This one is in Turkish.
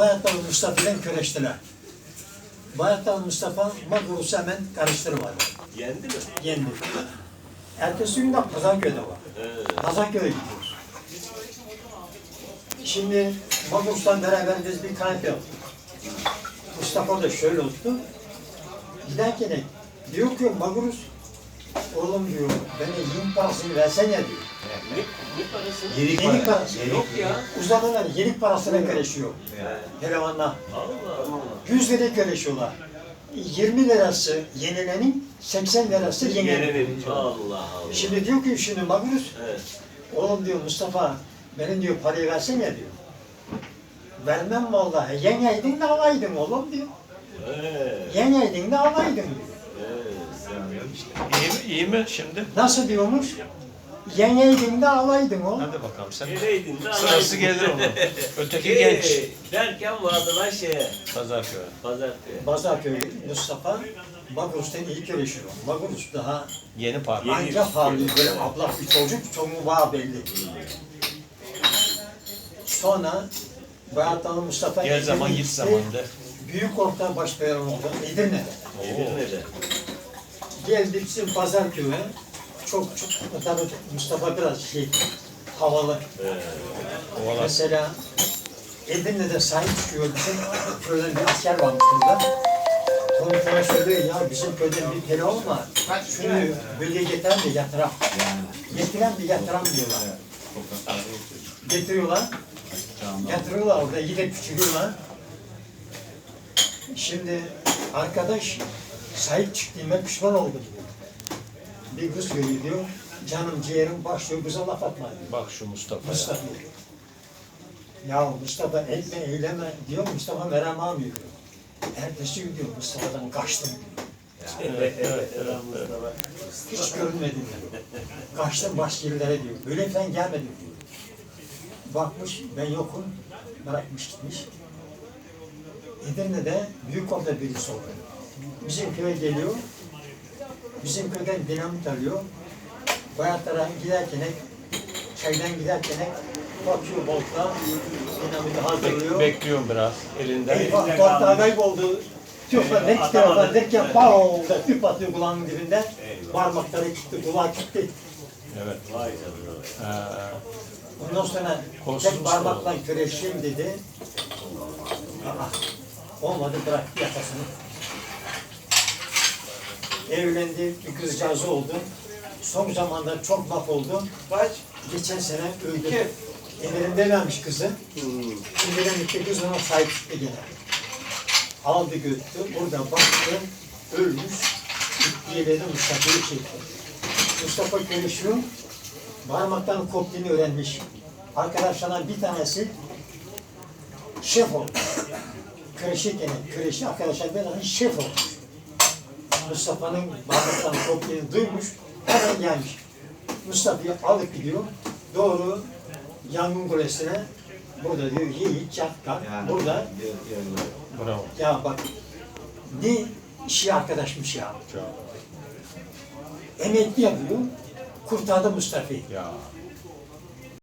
Bayatlar Mustafa'yla köreştiler. Bayatlar Mustafa Magurus'u hemen karıştırmadı. Yendi mi? Yendi. Ertesi gün de Pazanköy'de var. He. Pazanköy'e gidiyoruz. Şimdi Magurus'tan beraber biz bir kanepe yaptık. Mustafa da şöyle oldu. Giderken de diyor ki Magurus, oğlum diyor, bana yün parasını versene diyor. Ne, ne parası? Yenik Yenik para. parası. Yok ya. Uzmanlar yenik parasına karışıyor. Elemanlar. Allah Allah. 100 liraya karışıyorlar. 20 lirası yenilenin, 80 lirası yenilenin. Allah Allah. Şimdi diyor ki şimdi Magurus, Evet. oğlum diyor Mustafa, benim diyor parayı versene diyor. Vermem vallahi, yeneydin de alaydın oğlum diyor. Evet. Yeneydin de alaydın diyor. Evet. İyi mi, iyi mi şimdi? Nasıl diyormuş? Yeneydin de alaydın oğlum. Hadi bakalım sen. Yeneydin de Sırası gelir onun. Öteki genç. Derken vardılar şeye. Pazarköy. Pazartesi. Bazarköy Mustafa, Magurus'tan iyi görüşüyor. Magurus daha Yeni parti. Ancak parlıyor böyle ablak bir çocuk, çocuğu var belli. Sonra Bayatlı Mustafa Gel zaman git zamanında. Büyük orta başbayan oldu Edirne'de. Edirne'de. Geldik bizim Pazarköy'e. Çok çok tabii Mustafa biraz şey havalı. Evet. Ovalar. Mesela Edirne'de sahip çıkıyor bizim köyden bir asker varmış burada. Konuşmaya söylüyor ya bizim köyden bir peri olma. Şunu böyle getiren de yatıram. Getiren bir yatıram diyorlar. Getiriyorlar. Getiriyorlar orada yine küçülüyorlar. Şimdi arkadaş sahip çıktığıma pişman oldum diyor. Bir kız görüyor diyor. Canım ciğerim başlıyor kıza laf atma diyor. Bak şu Mustafa. ya. Mustafa. Ya Mustafa etme eyleme diyor Mustafa merhem almıyor diyor. Ertesi gün diyor Mustafa'dan kaçtım diyor. Evet, evet, evet, Mustafa. Hiç görünmedim diyor. Kaçtım başka yerlere diyor. Böyle falan gelmedim diyor. Bakmış ben yokum. Bırakmış gitmiş. Edirne'de büyük orta birisi oldu. Bizim köye geliyor. Bizim köyden dinamit alıyor. Bayatlara giderken çaydan giderken bakıyor bolta dinamiti hazırlıyor. Bek, bekliyorum biraz elinden. Eyvah bolta kayboldu. Tüfle ne tarafa derken bao da tüp atıyor kulağının dibinden. Parmakları çıktı, kulağı çıktı. Evet. Vay canına. Ee, Ondan sonra tek parmakla köreşeyim dedi. Aa, olmadı bıraktı yakasını. Evlendi, bir kızcağızı oldu. Son zamanda çok laf oldu. Kaç? Geçen sene öldü. Emirinde vermiş kızı. Emir'in gitti kız ona sahip çıktı gene. Aldı götürdü. Burada baktı. Ölmüş. Yere Mustafa'yı çekti. Mustafa görüşüyor. Parmaktan koptuğunu öğrenmiş. Arkadaşlarından bir tanesi şef olmuş. Kreşe gene, kreşe arkadaşlar tane şef olmuş. Mustafa'nın parmaktan koptuğunu duymuş. Hemen gelmiş. Mustafa'yı alıp gidiyor. Doğru yangın kulesine burada diyor yiğit çatkar. Burada bravo. ya bak ne işi arkadaşmış ya. Çok. Emekli yapıyor. Kurtardı Mustafa'yı. Ya.